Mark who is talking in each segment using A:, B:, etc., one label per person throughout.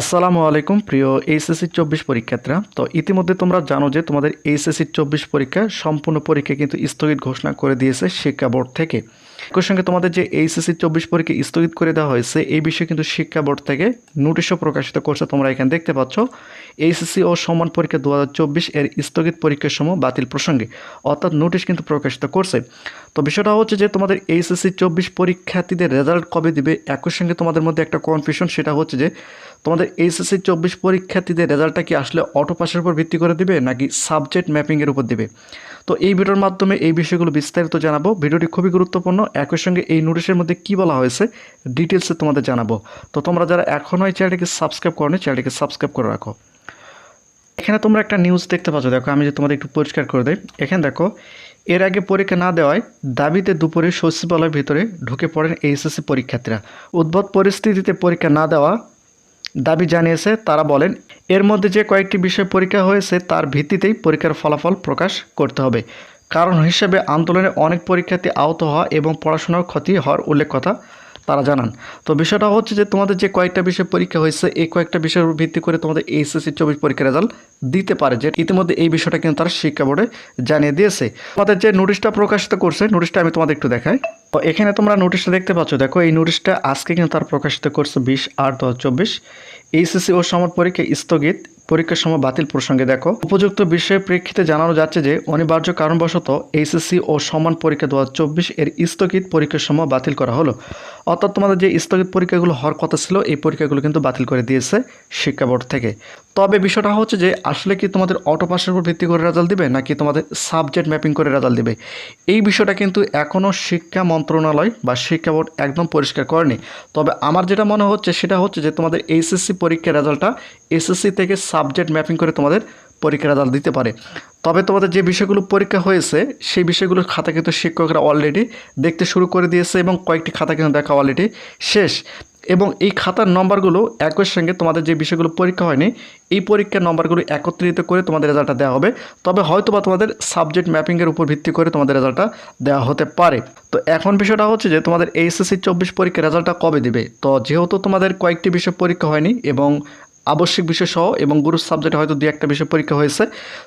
A: আসসালামু আলাইকুম, প্রিয় এইচএসসি চব্বিশ পরীক্ষার্থীরা। তো ইতিমধ্যে তোমরা জানো যে তোমাদের এইচএসসি চব্বিশ পরীক্ষা সম্পূর্ণ পরীক্ষা কিন্তু স্থগিত ঘোষণা করে দিয়েছে শিক্ষা বোর্ড থেকে। একই সঙ্গে তোমাদের যে এইচএসসি চব্বিশ পরীক্ষা স্থগিত করে দেওয়া হয়েছে, এই বিষয়ে কিন্তু শিক্ষা বোর্ড থেকে নোটিশও প্রকাশিত করছে তোমরা এখানে দেখতে পাচ্ছ। এইচএসসি ও সমান পরীক্ষা দু হাজার চব্বিশ এর স্থগিত পরীক্ষার সময় বাতিল প্রসঙ্গে, অর্থাৎ নোটিশ কিন্তু প্রকাশিত করছে। তো বিষয়টা হচ্ছে যে তোমাদের এইচএসসি চব্বিশ পরীক্ষার্থীদের রেজাল্ট কবে দিবে? একই সঙ্গে তোমাদের মধ্যে একটা কনফিউশন সেটা হচ্ছে যে তোমাদের এইচএসসি চব্বিশ পরীক্ষার্থীদের রেজাল্টটা কি আসলে অটো পাসের উপর ভিত্তি করে দিবে নাকি সাবজেক্ট ম্যাপিংয়ের উপর দিবে? তো এই ভিডিওর মাধ্যমে এই বিষয়গুলো বিস্তারিত জানাব। ভিডিওটি খুবই গুরুত্বপূর্ণ। একই সঙ্গে এই নোটিশের মধ্যে কী বলা হয়েছে ডিটেলসে তোমাদের জানাব। তো তোমরা যারা এখনও এই চ্যানেলটিকে সাবস্ক্রাইব করো চ্যানেলটিকে সাবস্ক্রাইব করে রাখো। এখানে তোমরা একটা নিউজ দেখতে পাচ্ছ। দেখো, আমি যে তোমাদের একটু পরিষ্কার করে দেয় এখানে দেখো, এর আগে পরীক্ষা না দেওয়ায় দাবিতে দুপুরে সচিবালয়ের ভিতরে ঢুকে পড়েন এইচএসসি পরীক্ষার্থীরা। উদ্ভব পরিস্থিতিতে পরীক্ষা না দেওয়া দাবি জানিয়েছে, তারা বলেন, এর মধ্যে যে কয়েকটি বিষয় পরীক্ষা হয়েছে, তার ভিত্তিতেই পরীক্ষার ফলাফল প্রকাশ করতে হবে। কারণ হিসেবে আন্দোলনে অনেক পরীক্ষার্থী আহত হওয়া এবং পড়াশোনার ক্ষতি হওয়ার উল্লেখ কথা তারা জানান। তো বিষয়টা হচ্ছে যে তোমাদের যে কয়েকটা বিষয় পরীক্ষা হয়েছে, এই কয়েকটা বিষয়ের ভিত্তি করে তোমাদের এইচএসসি চব্বিশ পরীক্ষার রেজাল্ট দিতে পারে যে ইতিমধ্যে এই বিষয়টা কিন্তু তারা শিক্ষা বোর্ডে জানিয়ে দিয়েছে। তোমাদের যে নোটিশটা প্রকাশিত করছে নোটিশটা আমি তোমাদের একটু দেখাই। তো এখানে তোমরা নোটিশটা দেখতে পাচ্ছ, দেখো এই নোটিশটা আজকে কিন্তু তারা প্রকাশিত করছে বিশ আট দু হাজার চব্বিশ। এইচএসসি ও সমাজ পরীক্ষা স্থগিত। পরীক্ষার সময় বাতিল প্রসঙ্গে দেখো। উপযুক্ত বিষয়ের প্রেক্ষিতে জানানো যাচ্ছে যে, অনিবার্য কারণবশত এইচএসসি ও সমান পরীক্ষা দু হাজার চব্বিশ এর স্থগিত পরীক্ষার সময় বাতিল করা হলো। অর্থাৎ তোমাদের যে স্থগিত পরীক্ষাগুলো হওয়ার কথা ছিল, এই পরীক্ষাগুলো কিন্তু বাতিল করে দিয়েছে শিক্ষা বোর্ড থেকে। তবে বিষয়টা হচ্ছে যে, আসলে কি তোমাদের অটো পাসের উপর ভিত্তি করে রেজাল্ট দিবে, নাকি তোমাদের সাবজেক্ট ম্যাপিং করে রেজাল্ট দিবে? এই বিষয়টা কিন্তু এখনও শিক্ষা মন্ত্রণালয় বা শিক্ষা বোর্ড একদম পরিষ্কার করেনি। তবে আমার যেটা মনে হচ্ছে, সেটা হচ্ছে যে, তোমাদের এইচএসসি পরীক্ষার রেজাল্টটা এসএসসি থেকে সাবজেক্ট ম্যাপিং করে তোমাদের পরীক্ষার রেজাল্ট দিতে পারে। তবে তোমাদের যে বিষয়গুলো পরীক্ষা হয়েছে, সেই বিষয়গুলোর খাতা কিন্তু শিক্ষকরা অলরেডি দেখতে শুরু করে দিয়েছে এবং কয়েকটি খাতা কিন্তু দেখা অলরেডি শেষ। এবং এই খাতার নম্বরগুলো একই সঙ্গে তোমাদের যে বিষয়গুলো পরীক্ষা হয়নি, এই পরীক্ষার নম্বরগুলো একত্রিত করে তোমাদের রেজাল্টটা দেওয়া হবে। তবে হয়তো বা তোমাদের সাবজেক্ট ম্যাপিংয়ের উপর ভিত্তি করে তোমাদের রেজাল্টটা দেওয়া হতে পারে। তো এখন বিষয়টা হচ্ছে যে তোমাদের এইচএসসি চব্বিশ পরীক্ষার রেজাল্টটা কবে দিবে? তো যেহেতু তোমাদের কয়েকটি বিষয় পরীক্ষা হয়নি এবং আবশ্যিক বিষয় সহ এবং গুরু সাবজেক্টে হয়তো দু একটা বিষয় পরীক্ষা হয়েছে,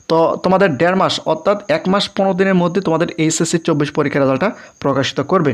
A: তো তোমাদের দেড় মাস অর্থাৎ এক মাস পনেরো দিনের মধ্যে তোমাদের এইচএসসি চব্বিশ পরীক্ষার রেজাল্টটা প্রকাশিত করবে।